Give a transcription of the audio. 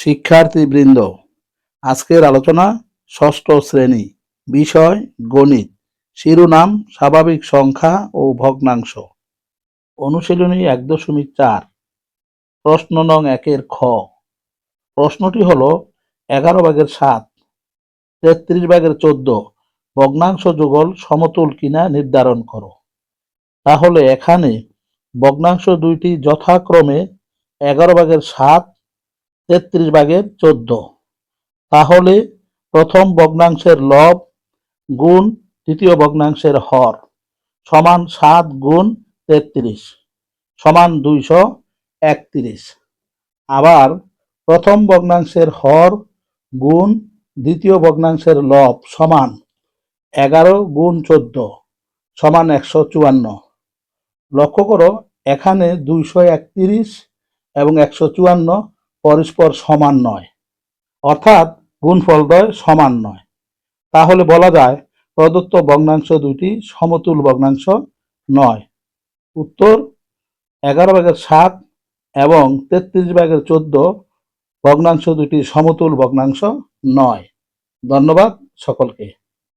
শিক্ষার্থীবৃন্দ, আজকের আলোচনা ষষ্ঠ শ্রেণি, বিষয় গণিত, শিরোনাম স্বাভাবিক সংখ্যা ও ভগ্নাংশ। অনুশীলনী এক দশমিক চার, প্রশ্ন নং একের খ। প্রশ্নটি হল এগারো ভাগের সাত, তেত্রিশ ভাগের চোদ্দ, ভগ্নাংশ যুগল সমতুল কিনা নির্ধারণ করো। তাহলে এখানে ভগ্নাংশ দুইটি যথাক্রমে এগারো ভাগের সাত তেত্রিশ ভাগের চোদ্দ। তাহলে প্রথম ভগ্নাংশের লব গুণ দ্বিতীয় ভগ্নাংশের হর সমান সাত গুণ তেত্রিশ, সমান দুইশো একত্রিশ। আবার প্রথম ভগ্নাংশের হর গুণ দ্বিতীয় ভগ্নাংশের লব সমান এগারো গুণ চোদ্দ, সমান একশো চুয়ান্ন। লক্ষ্য করো, এখানে দুইশো একত্রিশ এবং একশো চুয়ান্ন পরস্পর সমান নয়। অর্থাৎ গুণফলদ্বয় সমান নয়। তাহলে বলা যায় প্রদত্ত ভগ্নাংশ দুটি সমতুল ভগ্নাংশ নয়। উত্তর এগারো ভাগের সাত এবং তেত্রিশ ভাগের চোদ্দ ভগ্নাংশ দুটি সমতুল ভগ্নাংশ নয়। ধন্যবাদ সকলকে।